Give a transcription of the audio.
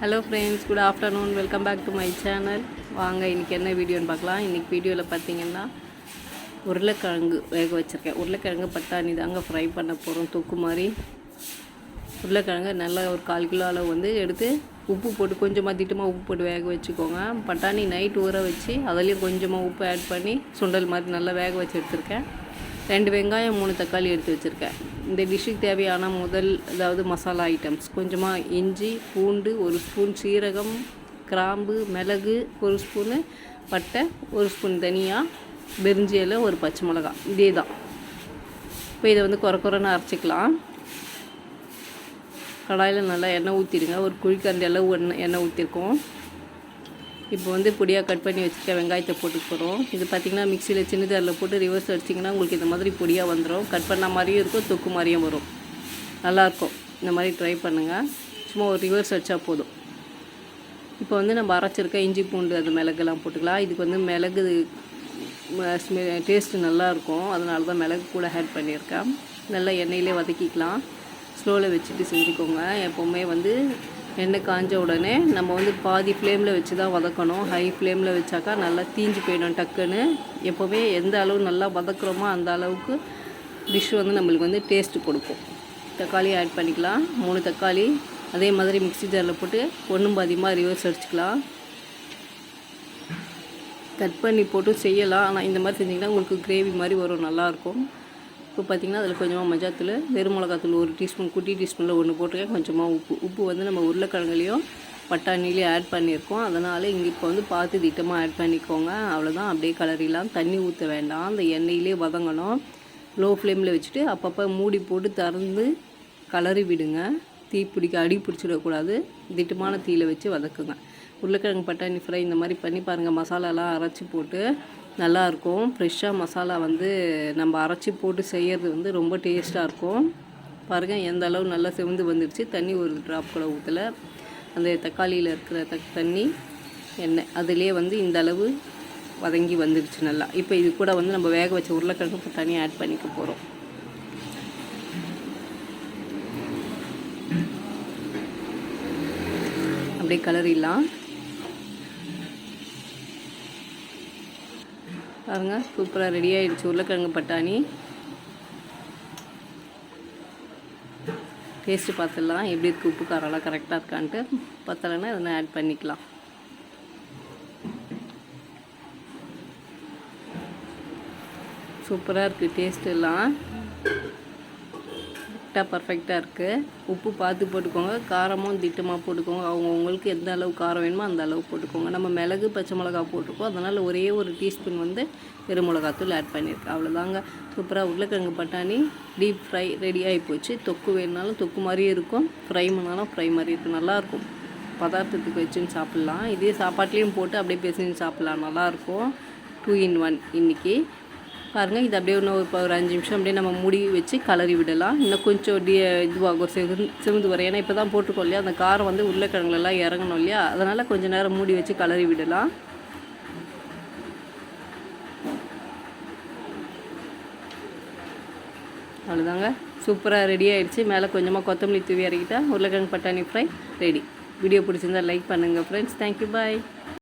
Hello friends good afternoon welcome back to my channel வாங்க இன்றைக்கி என்ன வீடியோன்னு பார்க்கலாம். இன்றைக்கி வீடியோவில் பார்த்தீங்கன்னா உருளைக்கிழங்கு வேக வச்சுருக்கேன். உருளைக்கிழங்கு பட்டாணி தாங்க ஃப்ரை பண்ண போகிறோம் தொக்கு மாதிரி. உருளைக்கிழங்கு நல்லா ஒரு கால் கிலோ அளவு வந்து எடுத்து உப்பு போட்டு கொஞ்சமாக திட்டமாக உப்பு போட்டு வேக வச்சுக்கோங்க. பட்டாணி நைட் ஊற வச்சு அதுலேயும் கொஞ்சமாக உப்பு ஆட் பண்ணி சுண்டல் மாதிரி நல்லா வேக வச்சு எடுத்திருக்கேன். ரெண்டு வெங்காயம் மூணு தக்காளி எடுத்து வச்சுருக்கேன். இந்த டிஷ்ஷுக்கு தேவையான முதல் அதாவது மசாலா ஐட்டம்ஸ் கொஞ்சமாக இஞ்சி பூண்டு ஒரு ஸ்பூன் சீரகம் கிராம்பு மிளகு ஒரு ஸ்பூனு பட்டை ஒரு ஸ்பூன் தனியாக பெருஞ்சி இலை ஒரு பச்சை மிளகா. இதே தான் இப்போ இதை வந்து குறை குறைன்னு அரைச்சிக்கலாம். கடாயில் நல்லா எண்ணெய் ஊற்றிடுங்க ஒரு குழிக்கரண்டி அளவு எண்ணெய் எண்ணெய் ஊற்றிருக்கோம் இப்போ வந்து பொடியாக கட் பண்ணி வச்சுருக்க வெங்காயத்தை போட்டு போகிறோம். இது பார்த்திங்கன்னா மிக்சியில் சின்ன ஜாரில் போட்டு ரிவர்ஸ் அடிச்சிங்கன்னா உங்களுக்கு இந்த மாதிரி பொடியாக வந்துடும். கட் பண்ண மாதிரியும் இருக்கும் தொக்கு மாதிரியும் வரும். நல்லாயிருக்கும். இந்த மாதிரி ட்ரை பண்ணுங்கள் சும்மா ஒரு ரிவர்ஸ் அடித்தா போதும். இப்போ வந்து நம்ம அரைச்சிருக்க இஞ்சி பூண்டு அது மிளகுலாம் போட்டுக்கலாம். இதுக்கு வந்து மிளகு டேஸ்ட்டு நல்லாயிருக்கும். அதனால தான் மிளகு கூட ஆட் பண்ணியிருக்கேன். நல்லா எண்ணெயிலே வதக்கிக்கலாம். ஸ்லோவில் வச்சுட்டு செஞ்சுக்கோங்க. எப்போவுமே வந்து எண்ணெய் காஞ்ச உடனே நம்ம வந்து பாதி ஃப்ளேமில் வச்சு தான் வதக்கணும். ஹை ஃப்ளேமில் வச்சாக்கா நல்லா தீஞ்சு போயிடும் டக்குன்னு. எப்போவுமே எந்த அளவு நல்லா வதக்குறோமோ அந்த அளவுக்கு டிஷ் வந்து நம்மளுக்கு வந்து டேஸ்ட்டு கொடுக்கும். தக்காளி ஆட் பண்ணிக்கலாம். மூணு தக்காளி அதே மாதிரி மிக்ஸி ஜாரில் போட்டு ஒன்றும் பாதியமாக ரிவர்ஸ் அடிச்சுக்கலாம். கட் பண்ணி போட்டு செய்யலாம். ஆனால் இந்த மாதிரி செஞ்சிங்கன்னா உங்களுக்கு கிரேவி மாதிரி வரும். நல்லாயிருக்கும் இப்போ பார்த்திங்கன்னா அதில் கொஞ்சமாக மஞ்சாத்தூள் வெறும் மிளகாத்தூள் ஒரு டீஸ்பூன் குட்டி டீஸ்பூனில் ஒன்று போட்டிருக்கேன். கொஞ்சமாக உப்பு. உப்பு வந்து நம்ம உருளைக்கிழங்குலையும் பட்டாணிலையும் ஆட் பண்ணியிருக்கோம். அதனால் இங்கே இப்போ வந்து பார்த்து திட்டமாக ஆட் பண்ணிக்கோங்க. அவ்வளோதான் அப்படியே கலரிலாம் தண்ணி ஊற்ற வேண்டாம். அந்த எண்ணெயிலே வதங்கணும். லோ ஃப்ளேமில் வச்சுட்டு அப்பப்போ மூடி போட்டு திறந்து கலரி விடுங்க. தீ பிடிக்க அடி பிடிச்சிடக்கூடாது. திட்டமான தீயில் வச்சு வதக்குங்க. உருளைக்கிழங்கு பட்டாணி ஃப்ரை இந்த மாதிரி பண்ணி பாருங்கள் மசாலாலாம் அரைச்சி போட்டு நல்லாயிருக்கும். ஃப்ரெஷ்ஷாக மசாலா வந்து நம்ம அரைச்சி போட்டு செய்கிறது வந்து ரொம்ப டேஸ்ட்டாக இருக்கும். பாருங்கள் எந்த அளவு நல்லா செவந்து வந்துடுச்சு தண்ணி ஒரு ட்ராப் கூட ஊற்றலை அந்த தக்காளியில் இருக்கிற த தண்ணி எண்ணெய் அதுலேயே வந்து இந்த அளவு வதங்கி வந்துடுச்சு நல்லா. இப்போ இது கூட வந்து நம்ம வேக வச்ச உருளைக்கிழங்கு தனியாக ஆட் பண்ணிக்க போகிறோம் அப்படியே கலரிடலாம் பாருங்க சூப்பராக ரெடி ஆகிடுச்சு உருளைக்கிழங்கு பட்டாணி. டேஸ்ட்டு பார்த்துடலாம். எப்படி இருக்குது உப்பு காரம்லாம் கரெக்டாக இருக்கான்ட்டு. பத்தலைன்னா இதனை ஆட் பண்ணிக்கலாம். சூப்பராக இருக்குது டேஸ்ட் எல்லாம். கரெக்டாக பர்ஃபெக்டாக இருக்குது உப்பு பார்த்து போட்டுக்கோங்க. காரமும் திட்டமாக போட்டுக்கோங்க. அவங்க உங்களுக்கு எந்த அளவு காரம் வேணுமோ அந்த அளவு போட்டுக்கோங்க. நம்ம மிளகு பச்சை மிளகா போட்டிருக்கோம். அதனால் ஒரே ஒரு டீஸ்பூன் வந்து வெறும் மிளகாத்தூள் ஆட் பண்ணியிருக்கேன். அவ்வளோதாங்க சூப்பராக உருளைக்கிழங்கு பட்டாணி டீப் ஃப்ரை ரெடி ஆகி போச்சு. தொக்கு வேணுனாலும் தொக்கு மாதிரியே இருக்கும். ஃப்ரை பண்ணாலும் ஃப்ரை மாதிரி இருக்கும். நல்லாயிருக்கும். பதார்த்தத்துக்கு வச்சுன்னு சாப்பிட்லாம். இதே சாப்பாட்லேயும் போட்டு அப்படியே பேசின்னு சாப்பிட்லாம். நல்லாயிருக்கும். டூ இன் ஒன் இன்றைக்கி பாருங்கள் இது அப்படியே இன்னும் ஒரு ஒரு அஞ்சு நிமிஷம் அப்படியே நம்ம மூடி வச்சு கலரி விடலாம். இன்னும் கொஞ்சம் டி இதுவாகும் செகு சிறுந்து வரும். ஏன்னா இப்போ தான் போட்டிருக்கோம் இல்லையா? அந்த காரம் வந்து உருளைக்கிழங்குலாம் இறங்கணும் இல்லையா? அதனால் கொஞ்சம் நேரம் மூடி வச்சு கலரி விடலாம். அவ்வளோதாங்க சூப்பராக ரெடி ஆகிடுச்சு மேலே கொஞ்சமாக கொத்தமல்லி தூவி இறக்கிட்டா உருளைக்கிழங்கு பட்டாணி ஃப்ரை ரெடி வீடியோ பிடிச்சிருந்தா லைக் பண்ணுங்கள் ஃப்ரெண்ட்ஸ் தேங்க்யூ பாய்